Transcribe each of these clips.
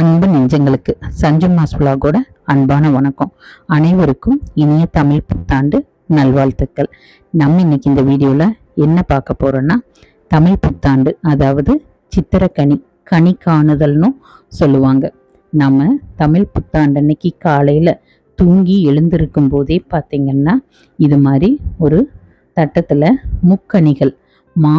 அன்பு நெஞ்சங்களுக்கு சஞ்சு மாஸ் விலாகோட அன்பான வணக்கம். அனைவருக்கும் இனிய தமிழ் புத்தாண்டு நல்வாழ்த்துக்கள். நம்ம இன்னைக்கு இந்த வீடியோவில் என்ன பார்க்க போகிறோன்னா தமிழ் புத்தாண்டு அதாவது சித்திரக்கனி கனி காணுதல்னு சொல்லுவாங்க. நம்ம தமிழ் புத்தாண்டு அன்னைக்கு காலையில் தூங்கி எழுந்திருக்கும் போதே பார்த்திங்கன்னா இது மாதிரி ஒரு தட்டத்தில் முக்கனிகள் மா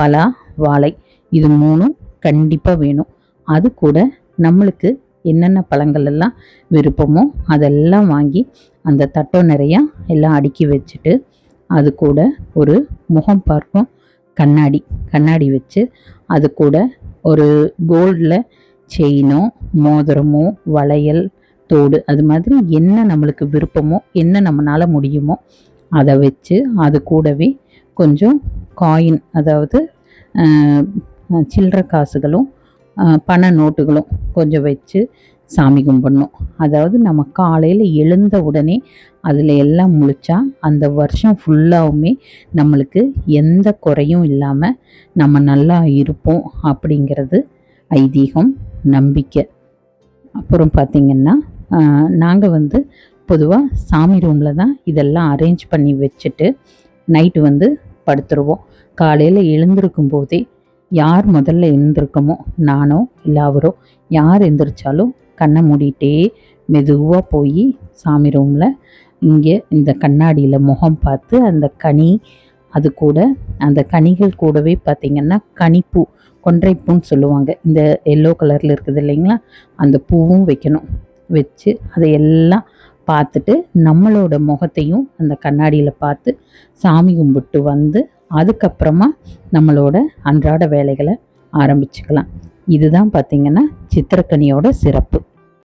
பலா வாழை இது மூணும் கண்டிப்பாக வேணும். அது கூட நம்மளுக்கு என்னென்ன பழங்கள் எல்லாம் விருப்பமோ அதெல்லாம் வாங்கி அந்த தட்டம் நிறையா எல்லாம் அடுக்கி வச்சுட்டு அது கூட ஒரு முகம் பார்க்கும் கண்ணாடி கண்ணாடி வச்சு அது கூட ஒரு கோல்டில் செயினோ மோதிரமோ வளையல் தோடு அது மாதிரி என்ன நம்மளுக்கு விருப்பமோ என்ன நம்மளால் முடியுமோ அதை வச்சு அது கூடவே கொஞ்சம் காயின் அதாவது சில்லற காசுகளும் பண நோட்டுகளும் கொஞ்சம் வச்சு சாமி கும்பிடணும். அதாவது நம்ம காலையில் எழுந்த உடனே அதில் எல்லாம் முழிச்சா அந்த வருஷம் ஃபுல்லாகவுமே நம்மளுக்கு எந்த குறையும் இல்லாமல் நம்ம நல்லா இருப்போம் அப்படிங்கிறது ஐதீகம் நம்பிக்கை. அப்புறம் பார்த்திங்கன்னா நாங்கள் வந்து பொதுவாக சாமி ரூமில் தான் இதெல்லாம் அரேஞ்ச் பண்ணி வச்சுட்டு நைட்டு வந்து படுத்துருவோம். காலையில் எழுந்திருக்கும் போதே யார் முதல்ல எழுந்திருக்கமோ நானோ இல்லை அவரோ யார் எந்திரிச்சாலும் கண்ணை மூடிட்டே மெதுவாக போய் சாமி ரூமில் இங்கே இந்த கண்ணாடியில் முகம் பார்த்து அந்த கனி அது கூட அந்த கனிகள் கூடவே பார்த்திங்கன்னா கனிப்பூ கொன்றைப்பூன்னு சொல்லுவாங்க. இந்த எல்லோ கலரில் இருக்குது இல்லைங்களா? அந்த பூவும் வைக்கணும். வச்சு அதை எல்லாம் பார்த்துட்டு நம்மளோட முகத்தையும் அந்த கண்ணாடியில் பார்த்து சாமி கும்பிட்டு வந்து அதுக்கப்புறமா நம்மளோட அன்றாட வேலைகளை ஆரம்பிச்சுக்கலாம். இதுதான் பார்த்திங்கன்னா சித்திரக்கனியோட சிறப்பு.